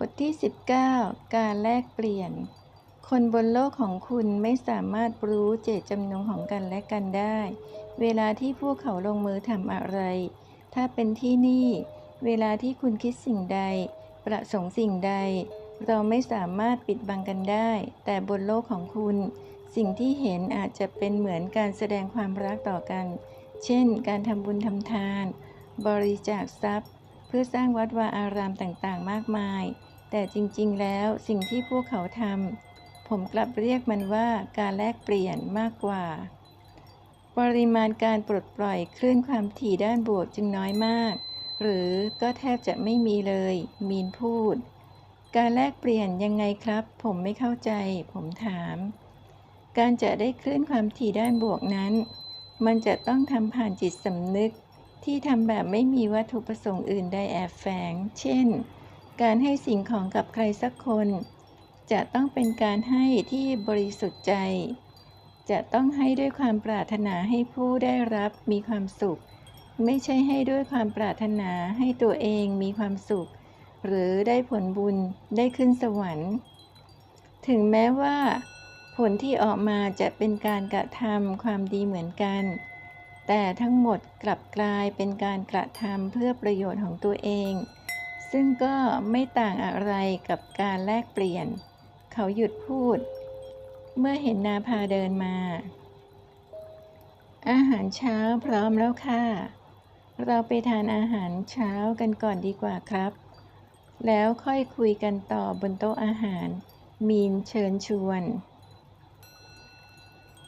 บทที่ 19 การแลกเปลี่ยน คนบนโลกของคุณไม่สามารถรู้เจตจำนงของกันและกันได้ เวลาที่พวกเขาลงมือทำอะไร ถ้าเป็นที่นี่ เวลาที่คุณคิดสิ่งใด ประสงค์สิ่งใด เราไม่สามารถปิดบังกันได้ แต่บนโลกของคุณ สิ่งที่เห็นอาจจะเป็นเหมือนการแสดงความรักต่อกัน เช่น การทำบุญทำทาน บริจาคทรัพย์ เพื่อสร้างวัดวาอารามต่างๆ มากมาย แต่จริงๆ แล้วสิ่งที่พวกเขาทำผมกลับเรียกมันว่าการแลกเปลี่ยนมากกว่า ปริมาณการปลดปล่อยคลื่นความถี่ด้านบวกจึงน้อยมาก หรือก็แทบจะไม่มีเลย มีนพูด การแลกเปลี่ยนยังไงครับ ผมไม่เข้าใจ ผมถาม การจะได้คลื่นความถี่ด้านบวกนั้น มันจะต้องทำผ่านจิตสำนึก ที่ทำแบบไม่มีวัตถุประสงค์อื่นใดแอบแฝง เช่น การให้สิ่งของกับใครสักคน จะต้องเป็นการให้ที่บริสุทธิ์ใจ จะต้องให้ด้วยความปรารถนาให้ผู้ได้รับมีความสุข ไม่ใช่ให้ด้วยความปรารถนาให้ตัวเองมีความสุข หรือได้ผลบุญได้ขึ้นสวรรค์ ถึงแม้ว่า ผลที่ออกมาจะเป็นการกระทำความดีเหมือนกัน แต่ทั้งหมดกลับกลายเป็นการกระทำเพื่อประโยชน์ของตัวเอง ซึ่งก็ไม่ต่างอะไรกับการแลกเปลี่ยน เขาหยุดพูด เมื่อเห็นนาพาเดินมา อาหารเช้าพร้อมแล้วค่ะ เราไปทานอาหารเช้ากันก่อนดีกว่าครับ แล้วค่อยคุยกันต่อบนโต๊ะอาหาร มีนเชิญชวน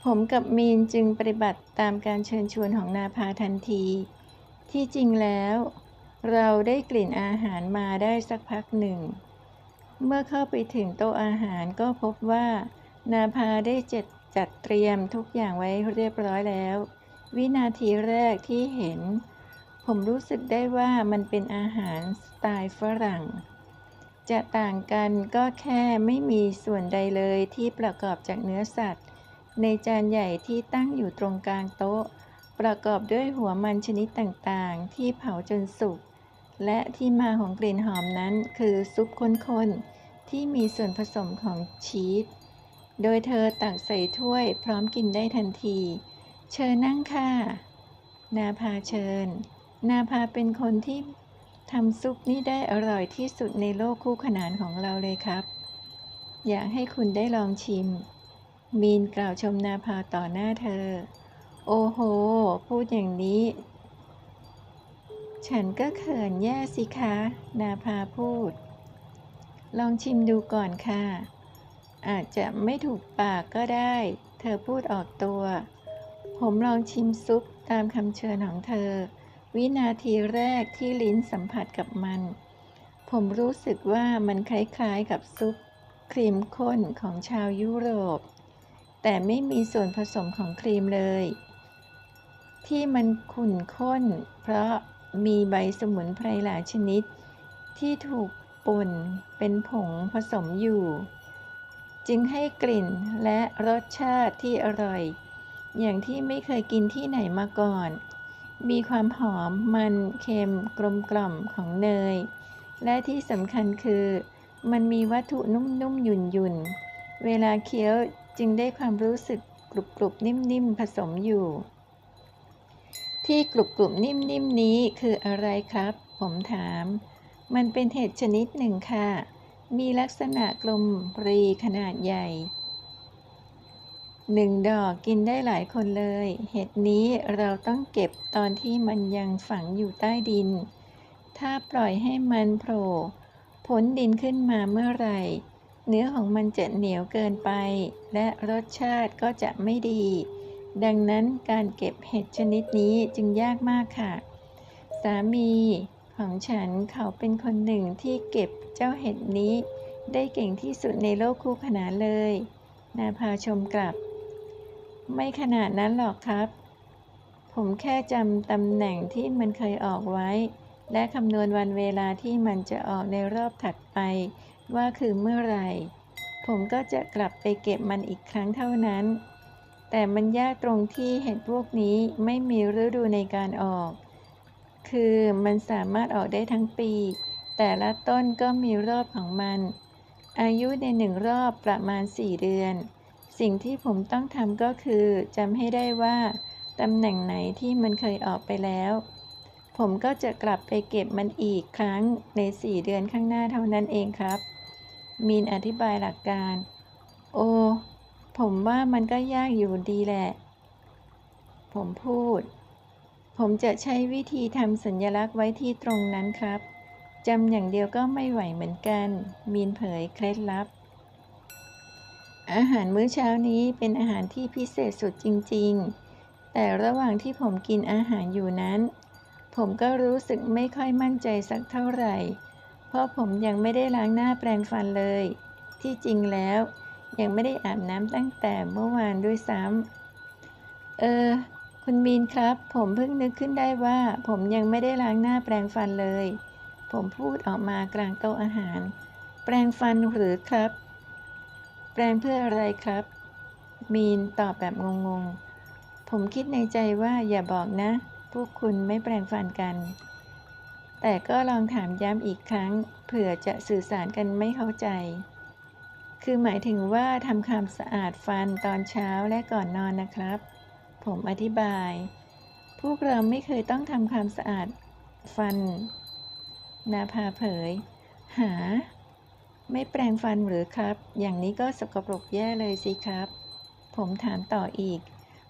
ผมกับมีนจึงปฏิบัติตามการเชิญชวนของนาพาทันที ที่จริงแล้ว เราได้กลิ่นอาหารมาได้สักพักหนึ่ง เมื่อเข้าไปถึงโต๊ะอาหารก็พบว่า นาพาได้จัดจัดเตรียมทุกอย่างไว้เรียบร้อยแล้ว วินาทีแรกที่เห็น ผมรู้สึกได้ว่ามันเป็นอาหารสไตล์ฝรั่ง จะต่างกันก็แค่ไม่มีส่วนใดเลยที่ประกอบจากเนื้อสัตว์ ในจานใหญ่ที่ตั้งอยู่ตรงกลางโต๊ะ ประกอบด้วยหัวมันชนิดต่างๆ ที่เผาจนสุก และที่มาของกลิ่นหอมนั้นคือซุปข้นๆ ที่มีส่วนผสมของชีส โดยเธอตักใส่ถ้วยพร้อมกินได้ทันที เชิญนั่งค่ะ นาพาเชิญ นาพาเป็นคนที่ทำซุปนี่ได้อร่อยที่สุดในโลกคู่ขนานของเราเลยครับ อยากให้คุณได้ลองชิม มีนกล่าวชมนาพาต่อหน้าเธอ โอ้โห พูดอย่างนี้ ฉันก็เขินแย่สิคะ นาพาพูด ลองชิมดูก่อนค่ะ อาจจะไม่ถูกปากก็ได้ เธอพูดออกตัว ผมลองชิมซุปตามคำเชิญของเธอ วินาทีแรกที่ลิ้นสัมผัสกับมัน ผมรู้สึกว่ามันคล้ายๆกับซุปครีมข้นของชาวยุโรป แต่ไม่มีส่วนผสมของครีมเลย ที่มันขุ่นข้น เพราะมีใบสมุนไพรหลายชนิด ที่ถูกป่นเป็นผงผสมอยู่ จึงให้กลิ่นและรสชาติที่อร่อย อย่างที่ไม่เคยกินที่ไหนมาก่อน มีความหอมมันเค็มกลมกล่อมของเนย และที่สำคัญคือ มันมีวัตถุนุ่มๆหยุ่นๆ เวลาเคี้ยว จึงได้ความรู้สึกกรุบๆนิ่มๆผสมอยู่ ที่กรุบๆนิ่มๆนนี้คืออะไรครับ ผมถาม มันเป็นเห็ดชนิดหนึ่งค่ะ มีลักษณะกลมรีขนาดใหญ่หนึ่งดอกกินได้หลายคนเลย เห็ดนี้เราต้องเก็บตอนที่มันยังฝังอยู่ใต้ดิน ถ้าปล่อยให้มันโผล่พ้นดินขึ้นมาเมื่อไหร่ เนื้อของมันจะเหนียวเกินไป และรสชาติก็จะไม่ดี ดังนั้นการเก็บเห็ดชนิดนี้จึงยากมากค่ะ สามีของฉันเขาเป็นคนหนึ่งที่เก็บเจ้าเห็ดนี้ ได้เก่งที่สุดในโลกคู่ขนานเลย นาพาชมกลับ ไม่ขนาดนั้นหรอกครับ ผมแค่จำตำแหน่งที่มันเคยออกไว้ และคำนวณวันเวลาที่มันจะออกในรอบถัดไป ว่าคือเมื่อไหร่ผมก็จะกลับไปเก็บมันอีกครั้งเท่านั้น แต่มันยากตรงที่เห็ดพวกนี้ไม่มีฤดูในการออก คือมันสามารถออกได้ทั้งปี แต่ละต้นก็มีรอบของมัน อายุในหนึ่งรอบประมาณ 4 เดือน สิ่งที่ผมต้องทำก็คือจำให้ได้ว่าตำแหน่งไหนที่มันเคยออกไปแล้ว ผมก็จะกลับไปเก็บมันอีกครั้งใน 4 เดือนข้างหน้าเท่านั้นเองครับ มีนอธิบายหลักการ โอ้ ผมว่ามันก็ยากอยู่ดีแหละ ผมพูด ผมจะใช้วิธีทำสัญลักษณ์ไว้ที่ตรงนั้นครับจำอย่างเดียวก็ไม่ไหวเหมือนกัน มีนเผยเคล็ดลับ อาหารมื้อเช้านี้เป็นอาหารที่พิเศษสุดจริง ๆ แต่ระหว่างที่ผมกินอาหารอยู่นั้น ผมก็รู้สึกไม่ค่อยมั่นใจสักเท่าไหร่ เพราะผมยังไม่ได้ล้างหน้าแปรงฟันเลย ที่จริงแล้ว ยังไม่ได้อาบน้ำตั้งแต่เมื่อวานด้วยซ้ำเออ คุณมีนครับ ผมเพิ่งนึกขึ้นได้ว่า ผมยังไม่ได้ล้างหน้าแปรงฟันเลย ผมพูดออกมากลางโต๊ะอาหาร แปรงฟันหรือครับ แปรงเพื่ออะไรครับ มีนตอบแบบงงๆผมคิดในใจว่าอย่าบอกนะ พวกคุณไม่แปรงฟันกัน แต่ก็ลองถามย้ำอีกครั้ง เผื่อจะสื่อสารกันไม่เข้าใจ คือหมายถึงว่าทำความสะอาดฟันตอนเช้าและก่อนนอนนะครับ ผมอธิบาย พวกเราไม่เคยต้องทำความสะอาดฟัน นาภาเผย หา ไม่แปรงฟันหรือครับ อย่างนี้ก็สกปรกแย่เลยสิครับ ผมถามต่ออีก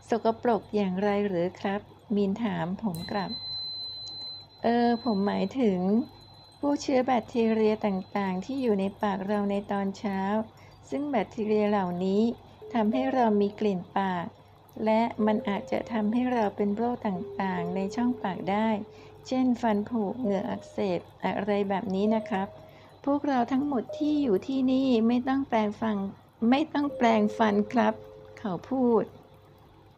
สกปรกอย่างไรหรือครับ มีนถามผมกลับ เออ ผมหมายถึงพวกเชื้อแบคทีเรียต่างๆ ที่อยู่ในปากเราในตอนเช้า ซึ่งแบคทีเรียเหล่านี้ทำให้เรามีกลิ่นปาก และมันอาจจะทำให้เราเป็นโรคต่างๆ ในช่องปากได้ เช่น ฟันผุเหงื่ออักเสบอะไรแบบนี้นะครับ พวกเราทั้งหมดที่อยู่ที่นี่ไม่ต้องแปรงฟันไม่ต้องแปรงฟันครับ เขาพูด